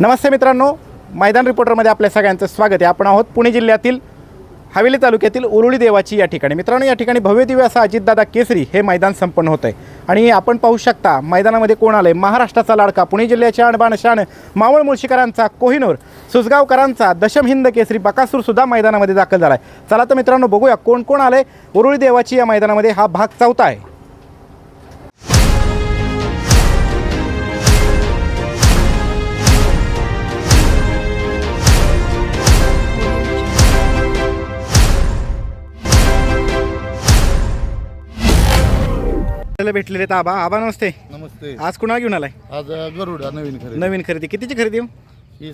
नमस्ते मित्रांनो मैदान रिपोर्टरमध्ये आपल्या सगळ्यांचं स्वागत आहे. आपण आहोत पुणे जिल्ह्यातील हवेली तालुक्यातील उरुळी देवाची या ठिकाणी. मित्रांनो या ठिकाणी भव्य दिव्य असं अजितदादा केसरी हे मैदान संपन्न होत आहे आणि आपण पाहू शकता मैदानामध्ये कोण आलं आहे महाराष्ट्राचा लाडका पुणे जिल्ह्याच्या आणबाण शाण मावळ मुळशीकरांचा कोहिनूर सुसगावकरांचा दशम हिंद केसरी बकासूर सुद्धा मैदानामध्ये दाखल झाला आहे चला तर मित्रांनो बघूया कोण कोण आलं आहे उरुळी देवाची या मैदानामध्ये हा भाग चौथा आहे. आपल्याला भेटलेले आहेत. आबा आबा नमस्ते. नमस्ते. आज कुणाला घेऊन आलाय? आज गरुडा नवीन खरेदी. नवीन खरेदी. कितीची खरेदी हो?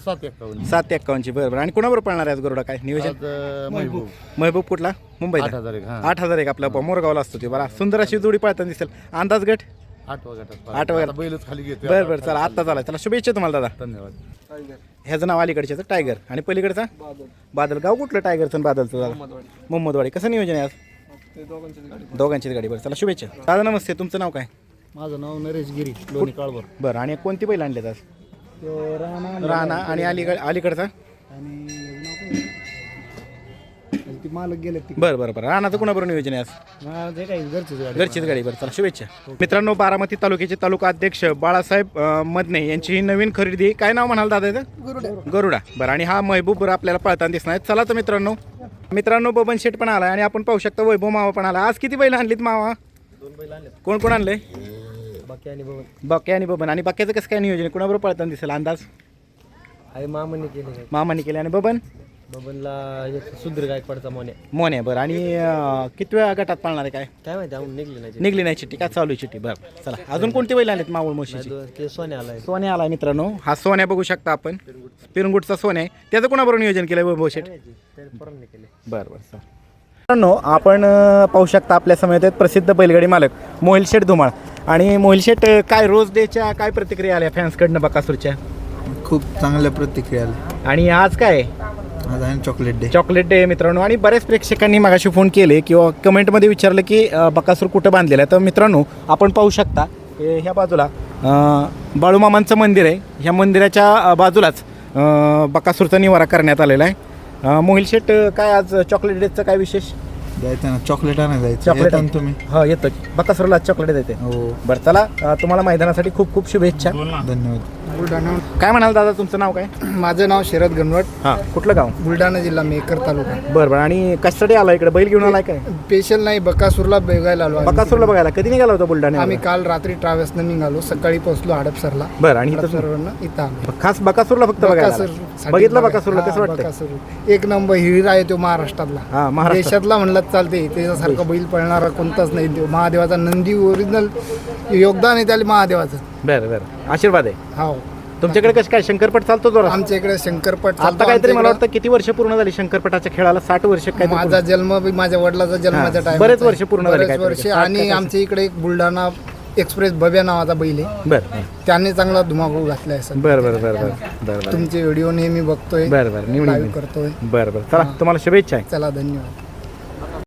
सात एक्कावन्न सात ते एक्कावन्नची. बरं बरं. आणि कुणाबरोबर पळणार आहे आज गरुडा? काय नियोजन? आज महबूब. महबूब कुठला? मुंबई आठ हजार एक हा. आठ हजार एक आपला मोरगावला असतो ते. बरा सुंदर अशी जोडी पळताना दिसेल. अंदाज गट? आठ वाजता आठ वाजता. बैलच खाली घेते बरं बरं चला आत्ता झाला चला शुभेच्छा तुम्हाला दादा. धन्यवाद. ह्याचं नाव अलीकडचे टायगर. आणि पलीकडचा? बादल. गाव कुठलं टायगरचं आणि बादलचं दादा? मोहम्मदवाडी. कसं नियोजन आहे आज? दोघांचीच गाडी बरं चला शुभेच्छा. दादा नमस्ते. तुमचं नाव काय? माझं नाव नरेश गिरी लोणी काळभर. बरं आणि कोणती बैल आणलेत आज? राणा आणि अलीकड अलीकडचा? ती मालक गेले बरं बरं बरं. राणाचं कोणाबरोबर नियोजन आहे आज? जे काही घरचीच गाडी घरचीच गाडी बरं चला शुभेच्छा. मित्रांनो बारामती तालुक्याचे तालुका अध्यक्ष बाळासाहेब अं, मदने यांची ही नवीन खरेदी. काय नाव म्हणाल दादा याचं? गरुडा. बरं आणि हा महबूब बरं आपल्याला पळताना दिसणार आहे. चला तर मित्रांनो मित्रांनो बबन शेट पण आला आणि आपण पाहू शकता वैभव मावा पण आला आज किती बैल आणलीत मावा दोन बैल आणले कोण कोण आणले बाकी आणि बघ बक्या आणि बबन. आणि बक्याचं कसं काय नियोजन आहे? कुणाबरोबर पळताना दिसेल अंदाज? आई मामाने केले. मामाने केले. आणि बबन? बबनला एक सुंदर गायकवाडचा मोने मोने बरं. आणि अं, किती वेळा गटात पाळणार आहे काय? काय माहिती आपण निघले नाही निघली नाही चिठ्ठी. काय चालू आहे चिठ्ठी? बरं चला. अजून कोणती बैल आणलीत मावळ मोशीची ते सोने आलाय. सोन्या आला मित्रांनो. हा सोन्या बघू शकता आपण. पिरंगुटचा सोन्या आहे. त्याचं कोणाबरोबर नियोजन केलं वैभव शेठ? पोरांनी केले बरं बरं सर मित्रांनो आपण अं, पाहू शकता आपल्यासमोर आहेत प्रसिद्ध बैलगाडी मालक मोहिल शेठ धुमाळ. आणि मोहिल शेठ अं, काय रोज डेच्या काय प्रतिक्रिया आल्या फॅन्सकडनं बकासूरच्या? खूप चांगल्या प्रतिक्रिया आल्या. आणि आज काय? आहे? आज आहे चॉकलेट डे चॉकलेट डे मित्रांनो. आणि बऱ्याच प्रेक्षकांनी मागाशी फोन केले किंवा कमेंटमध्ये विचारलं की बकासूर कुठं बांधलेलं आहे? तर मित्रांनो आपण पाहू शकता ह्या बाजूला बाळूमामांचं मंदिर आहे. ह्या मंदिराच्या बाजूलाच बकासूरचा निवारा करण्यात आलेला आहे. मोहिल शेट काय आज चॉकलेट डेचं काय विशेष? जायचं ना चॉकलेट आणायला जायचं. चॉकलेट ना तुम्ही? हो येतो बकासूरला चॉकलेट देते. हो. बरं चला तुम्हाला मैदानासाठी खूप खूप शुभेच्छा. धन्यवाद. बुलढाणा. काय म्हणाल दादा तुमचं नाव काय? माझं नाव शरद गणवट. हां. कुठलं गाव? बुलढाणा जिल्हा मेकर तालुका. बरं बरं. आणि कशासाठी आला इकडे? बैल घेऊन आलाय काय? स्पेशल नाही बकासूरला बघायला आलो आम्ही. बकासूरला बघायला. कधी निघाला होता बुलढाणा आम्ही काल रात्री ट्रॅव्हल्सनं निघालो. सकाळी पोहोचलो हडपसरला. बरं आणि इथं हडपसरवरनं इथं आलो. खास बकासूरला फक्त बघायला आला. बघितलं. बकासूरला? हा, कसं वाटतं बकासूर. एक नंबर हिरीर आहे तो महाराष्ट्रातला. हा महाराष्ट्र देशातला म्हणलं चालते त्याच्यासारखा बैल पळणारा कोणताच नाही तो. महादेवाचा नंदी ओरिजिनल योगदान आहे त्याला महादेवाचं. बरं बरं. आशीर्वाद आहे. हो. तुमच्याकडे कसं काय? शंकरपट चालतो जोरात? आमच्या इकडे शंकरपट आता चालतो. काहीतरी मला वाटतं किती वर्ष पूर्ण झाली शंकरपटाच्या खेळाला? साठ वर्ष इकडे काय माझा जन्म बी माझ्या वडिलाचा जन्माच्या हा, टाइम बरेच वर्ष पूर्ण झाले बरेच काहीतरी. वर्ष. सात आणि आमच्या इकडे एक बुलढाणा एक्सप्रेस भव्या नावाचा बैल आहे. बरं. त्याने चांगला धुमाकूळ घातलाय सर. बरं बरं बरं बरं. बरं बरं. तुमचे व्हिडिओ नेहमी बघतोय. बरं बरं. लाईव्ह करतोय. बरं बरं. चला तुम्हाला शुभेच्छा आहे. चला धन्यवाद.